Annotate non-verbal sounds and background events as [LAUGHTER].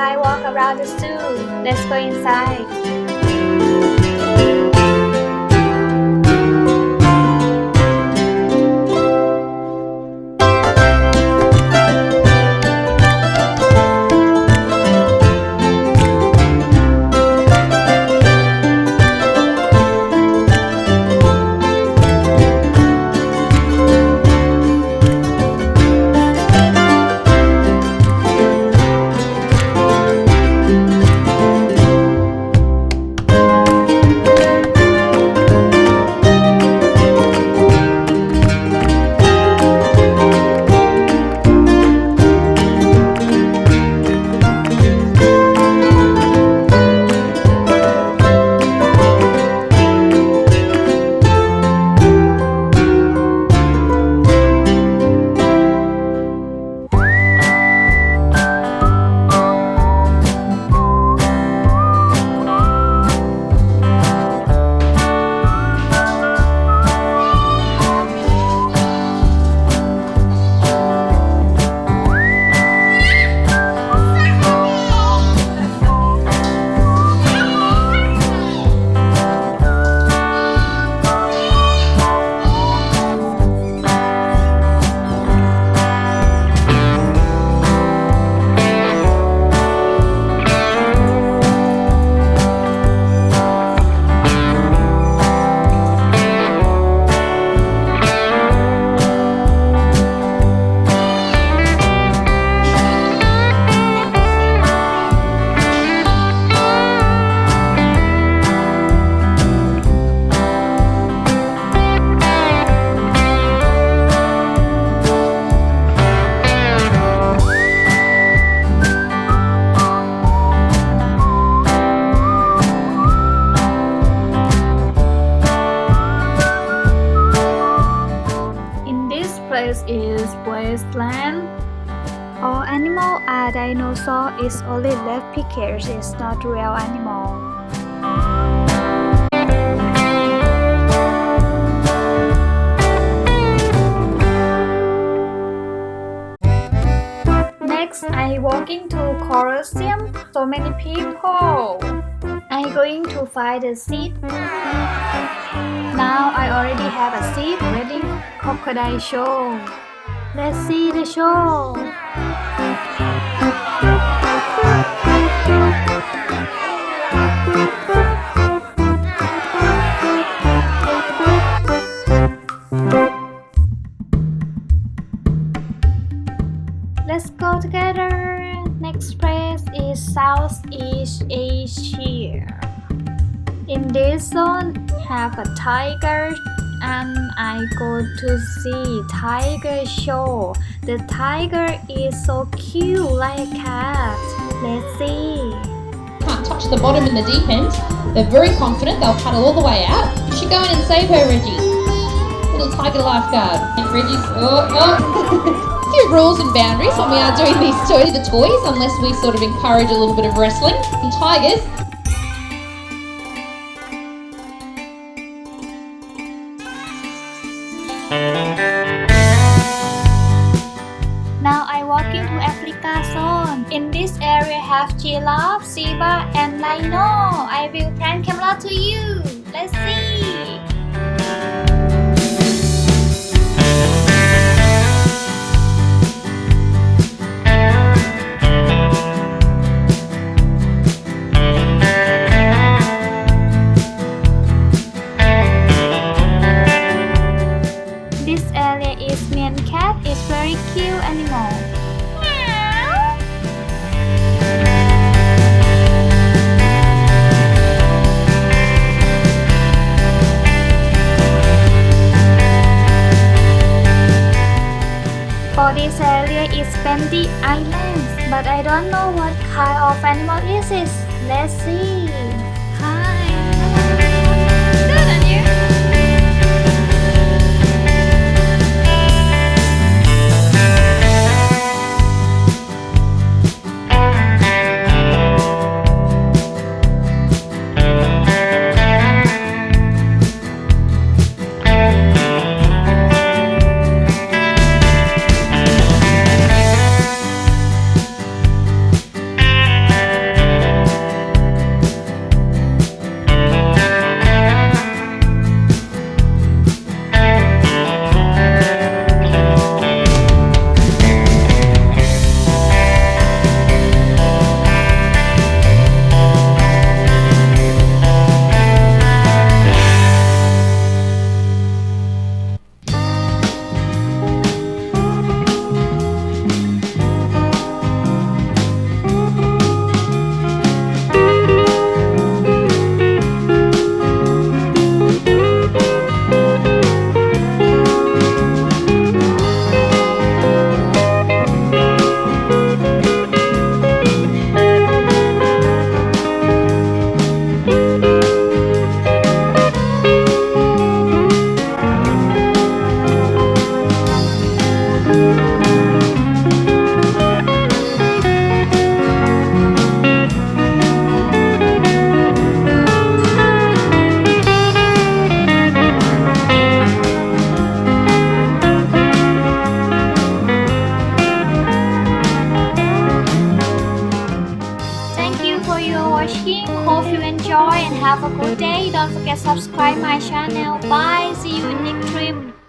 guys walk around the zoo. Let's go inside. Place is wasteland. All animal are dinosaur. It's only left pictures. It's not real animal. Next, I walking to Colosseum. So many people. I'm going to find a seat. Now I already have a seat ready. Crocodile show. Let's see the show. Let's go together. Next place is Southeast Asia. In this zone, have a tiger, and I go to see tiger show. The tiger is so cute like a cat. Let's see. Can't touch the bottom in the deep end. They're very confident. They'll paddle all the way out. You should go in and save her, Reggie. Little tiger lifeguard. Reggie's. Oh, oh. [LAUGHS] Few rules and boundaries when we are doing these toys, the toys, unless we sort of encourage a little bit of wrestling. And tigers, In this area have giraffe, zebra, and rhino. I will pan camera to you. Let's see. But I don't know what kind of animal is this. Let's see. Subscribe my channel. Bye. See you in next trip